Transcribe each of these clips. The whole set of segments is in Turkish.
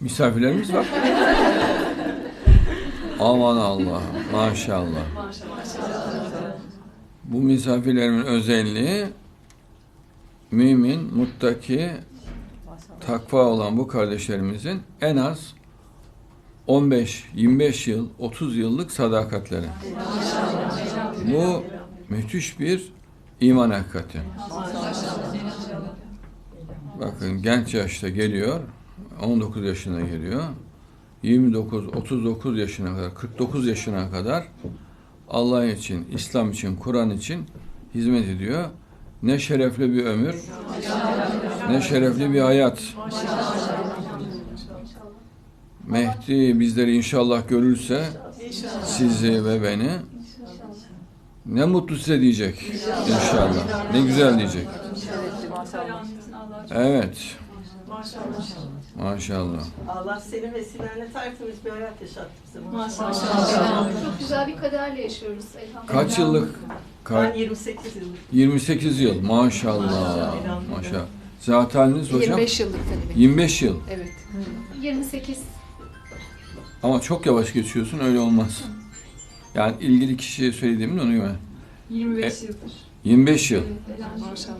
Misafirlerimiz var. Aman Allah, maşallah. Bu misafirlerimin özelliği mümin, muttaki, takva olan bu kardeşlerimizin en az 15, 25 yıl, 30 yıllık sadakatleri. Bu müthiş bir iman hakikati. Bakın genç yaşta geliyor, 19 yaşına geliyor. 29, 39 yaşına kadar, 49 yaşına kadar Allah için, İslam için, Kur'an için hizmet ediyor. Ne şerefli bir ömür, ne şerefli bir hayat. Mehdi bizleri inşallah görürse sizi ve beni ne mutlu size diyecek inşallah. Ne güzel diyecek. Evet. Maşallah. Allah senin vesilenle tertemiz bir hayat yaşattı bize. Çok güzel bir kaderle yaşıyoruz elhamdülillah. Kaç yıllık? Ben Ka- 28 yıllık. 28 yıl. Maşallah. Maşallah. Zat haliniz hocam? 25 yıllık tabii. 25 yıl. Evet. 28. Ama çok yavaş geçiyorsun öyle olmaz. Yani ilgili kişiye söylediğimin onu yani. 25 E- yıldır. 25 yıl. Maşallah.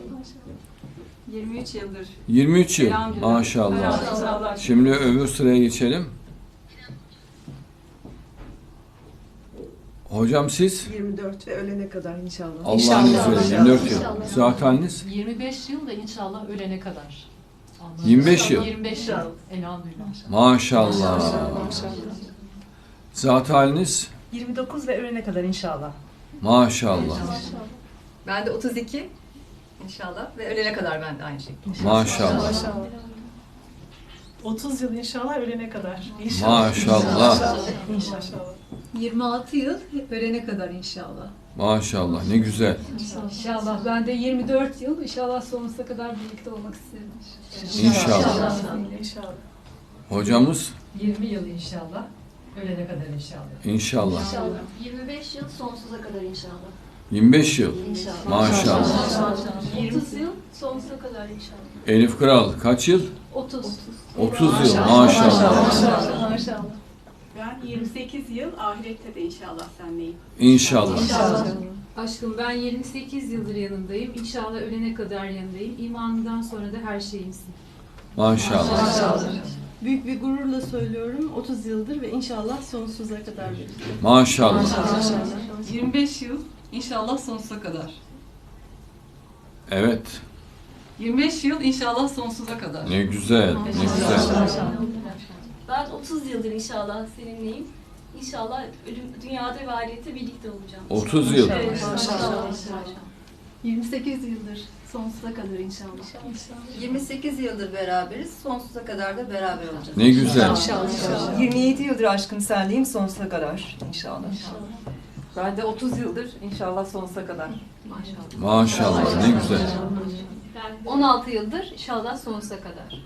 23 yıldır. 23 yıl. Maşallah. Elhamdülillah. Şimdi öbür sıraya geçelim. Hocam siz 24 ve ölene kadar inşallah. Allah'ın İnşallah. izniyle 24 yıl. İnşallah. Zat haliniz 25 yıl da inşallah ölene kadar. Allah'ın 25 izniyle yıl. 25 yıl. Elhamdülillah. maşallah. Maşallah. Zat haliniz 29 ve ölene kadar inşallah. maşallah. Ben de 32 inşallah ve ölene kadar ben de aynı şekilde. Maşallah. 30 yıl inşallah ölene kadar. Maşallah. İnşallah. 26 yıl ölene kadar inşallah. Maşallah. Ne güzel. İnşallah. Ben de 24 yıl inşallah sonsuza kadar birlikte olmak isterim. İnşallah. İnşallah. Hocamız 20 yıl inşallah. Ölene kadar inşallah. inşallah. İnşallah. 25 yıl sonsuza kadar inşallah. 25 yıl. İnşallah. Maşallah. 30 yıl sonsuza kadar inşallah. Elif Kral kaç yıl? 30. 30 yıl. Maşallah. Maşallah. Ben 28 yıl ahirette de inşallah senleyim. İnşallah. Aşkım ben 28 yıldır yanındayım. İnşallah ölene kadar yanındayım. İmanından sonra da her şeyimsin. Maşallah. Büyük bir gururla söylüyorum 30 yıldır ve inşallah sonsuza kadar birlikte. Maşallah. 25 yıl inşallah sonsuza kadar. Evet. 25 yıl inşallah sonsuza kadar. Ne güzel. Ne güzel. Ben 30 yıldır inşallah seninleyim. İnşallah ölüm, dünyada ve ahirette birlikte olacağım. 30 yıl. Evet, maşallah. 28 yıldır sonsuza kadar inşallah. 28 yıldır beraberiz. Sonsuza kadar da beraber olacağız. Ne güzel. İnşallah. 27 yıldır aşkım senleyim sonsuza kadar inşallah. Ben de 30 yıldır inşallah sonsuza kadar. Maşallah. Ne güzel. Ben 16 yıldır inşallah sonsuza kadar.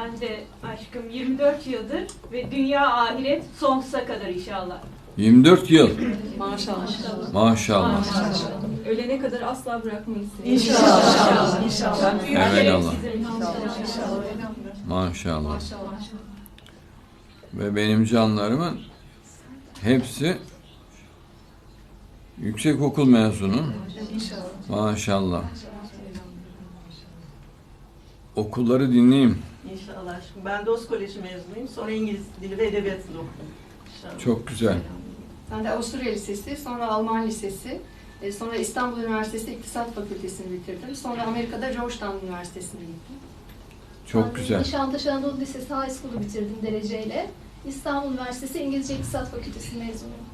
Ben de aşkım 24 yıldır ve dünya ahiret sonsuza kadar inşallah. 24 yıl. Maşallah. Maşallah. Ölene kadar asla bırakmayız seni. İnşallah. İnşallah. Evet Allah. İnşallah. Maşallah. Ve benim canlarımın hepsi yüksek okul mezunu. Maşallah. Okulları dinleyeyim. İnşallah. Ben Dost Koleji mezunuyum. Sonra İngiliz Dili ve Edebiyatı'nda okudum. İnşallah. Çok güzel. Ben de Avusturya Lisesi, sonra Alman Lisesi, e, sonra İstanbul Üniversitesi İktisat Fakültesini bitirdim. Sonra Amerika'da Georgetown Üniversitesi'ne gittim. Çok güzel. Nişantaşı Anadolu Lisesi High School'u bitirdim dereceyle. İstanbul Üniversitesi İngilizce İktisat Fakültesi mezunuyum.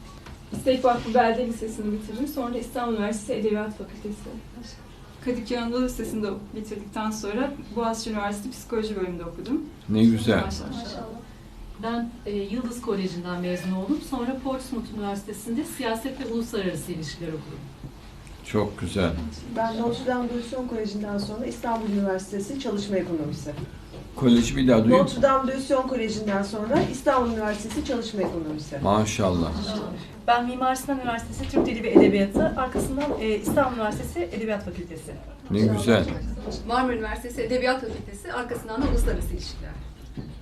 İstek Vakfı Belde Lisesi'ni bitirdim. Sonra İstanbul Üniversitesi Edebiyat Fakültesi. Kadıköy Anadolu Lisesi'nde bitirdikten sonra Boğaziçi Üniversitesi Psikoloji bölümünde okudum. Ne güzel. Maşallah. Ben e, Yıldız Koleji'nden mezun oldum. Sonra Portsmouth Üniversitesi'nde siyaset ve uluslararası ilişkiler okudum. Çok güzel. Ben Notre Dame Dösyon Koleji'nden sonra İstanbul Üniversitesi Çalışma Ekonomisi. Koleji bir daha duyayım. Notre Dame Dösyon Koleji'nden sonra İstanbul Üniversitesi Çalışma Ekonomisi. Maşallah. Ben Mimar Sinan Üniversitesi Türk Dili ve Edebiyatı, arkasından e, İstanbul Üniversitesi Edebiyat Fakültesi. Ne güzel. Marmara Üniversitesi Edebiyat Fakültesi arkasından da Uluslararası İlişkiler.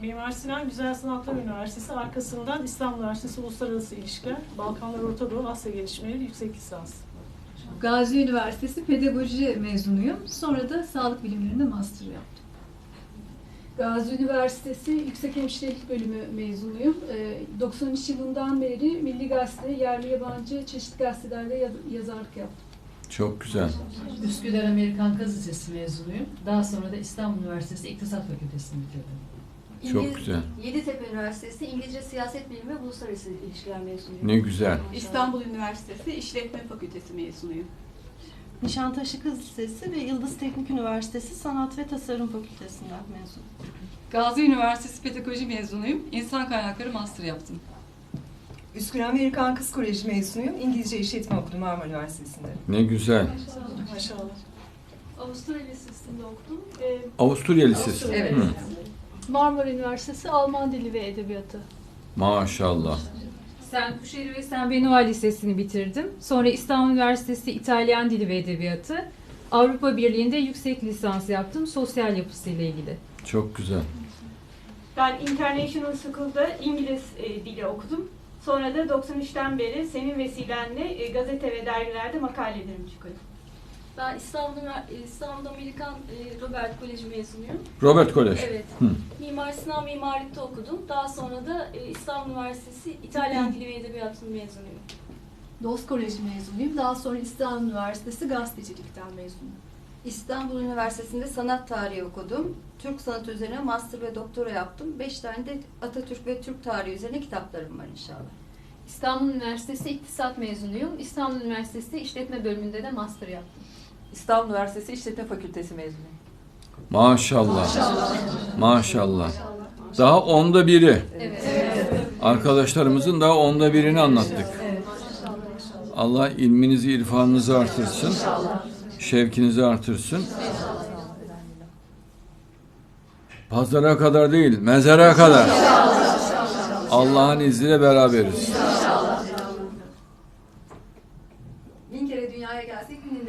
Mimar Sinan Güzel Sanatlar Üniversitesi arkasından İstanbul Üniversitesi Uluslararası İlişkiler, Balkanlar Orta Doğu Asya Gelişmeleri yüksek lisans. Gazi Üniversitesi Pedagoji mezunuyum. Sonra da sağlık bilimlerinde master yaptım. Gazi Üniversitesi Yüksek Hemşirelik Bölümü mezunuyum. Ee, 93 yılından beri Milli Gazete, yerli yabancı çeşitli gazetelerde yaz- yazarlık yaptım. Çok güzel. Üsküdar Amerikan Kız Lisesi mezunuyum. Daha sonra da İstanbul Üniversitesi İktisat Fakültesini bitirdim. Çok güzel. Yeditepe Üniversitesi İngilizce Siyaset Bilimi ve Uluslararası İlişkiler mezunuyum. Ne güzel. İstanbul Üniversitesi İşletme Fakültesi mezunuyum. Nişantaşı Kız Lisesi ve Yıldız Teknik Üniversitesi Sanat ve Tasarım Fakültesinden mezun. Gazi Üniversitesi Pedagoji mezunuyum. İnsan kaynakları master yaptım. Üsküdar Amerikan Kız Koleji mezunuyum. İngilizce işletme okudum Marmara Üniversitesi'nde. Ne güzel. Maşallah. Avustralya Lisesi'nde okudum. Ee, Avusturya Lisesi. Evet. Hı. Marmara Üniversitesi Alman Dili ve Edebiyatı. Maşallah. Sen Kuşehir ve Sen Benoît Lisesi'ni bitirdim. Sonra İstanbul Üniversitesi İtalyan Dili ve Edebiyatı. Avrupa Birliği'nde yüksek lisans yaptım sosyal yapısıyla ilgili. Çok güzel. Ben International School'da İngiliz e, dili okudum. Sonra da 93'ten beri senin vesilenle e, gazete ve dergilerde makalelerimi çıkardım. Ben İstanbul, Üniver- İstanbul Amerikan e, Robert Koleji mezunuyum. Robert Kolej. Evet. Hı. Mimar Sinan Mimarlık'ta okudum. Daha sonra da e, İstanbul Üniversitesi İtalyan Dili ve Edebiyatı'nın mezunuyum. Dost Koleji mezunuyum. Daha sonra İstanbul Üniversitesi Gazetecilikten mezunum. İstanbul Üniversitesi'nde sanat tarihi okudum. Türk sanatı üzerine master ve doktora yaptım. Beş tane de Atatürk ve Türk tarihi üzerine kitaplarım var inşallah. İstanbul Üniversitesi İktisat mezunuyum. İstanbul Üniversitesi İşletme Bölümünde de master yaptım. İstanbul Üniversitesi İşletme Fakültesi mezunuyum. Maşallah. Maşallah. Daha onda biri. Arkadaşlarımızın daha onda birini anlattık. Allah ilminizi, irfanınızı artırsın. Şevkinizi artırsın. Pazara kadar değil, mezara kadar. Allah'ın izniyle beraberiz.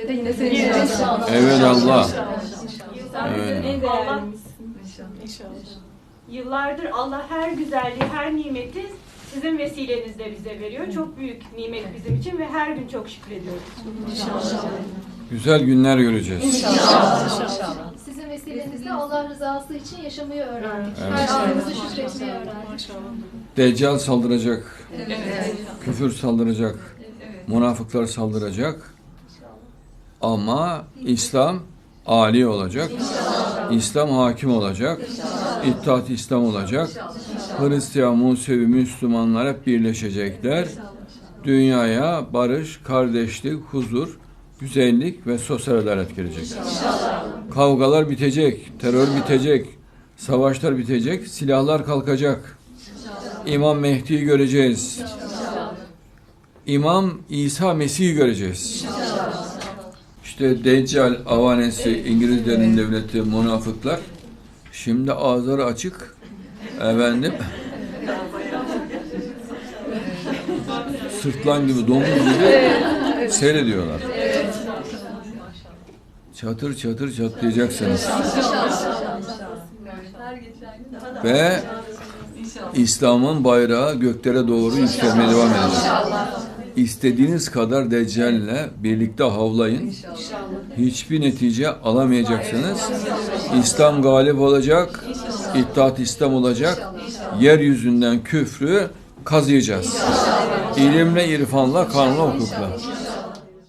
De yine seninle inşallah. Evet Allah. Sen Evet. bizim en Allah, İnşallah. yıllardır Allah her güzelliği, her nimeti sizin vesilenizle bize veriyor. Çok büyük nimet bizim için ve her gün çok şükrediyoruz. Güzel günler göreceğiz. Sizin vesilenizle Allah rızası için yaşamayı öğrendik. Evet. Her anımızı şükretmeyi öğrendik. Maşallah. Deccal saldıracak, Evet. küfür saldıracak, münafıklar saldıracak. Ama İslam âli olacak. İslam hakim olacak. İttihat İslam olacak. Hristiyan, Musevi, Müslümanlar hep birleşecekler. Dünyaya barış, kardeşlik, huzur, güzellik ve sosyal adalet gelecek. Kavgalar bitecek, terör bitecek, savaşlar bitecek, silahlar kalkacak. İmam Mehdi'yi göreceğiz. İmam İsa Mesih'i göreceğiz. İşte Deccal avanesi İngilizlerin devleti münafıklar. Şimdi ağızları açık. Efendim. Sırtlan gibi, domuz gibi seyrediyorlar. Çatır çatır çatlayacaksınız. Ve İslam'ın bayrağı göklere doğru yükselmeye devam edecek. İstediğiniz kadar Deccal'le birlikte havlayın. Hiçbir netice alamayacaksınız. İslam galip olacak. İttihat İslam olacak. Yeryüzünden küfrü kazıyacağız. İlimle, irfanla, kanunla, hukukla.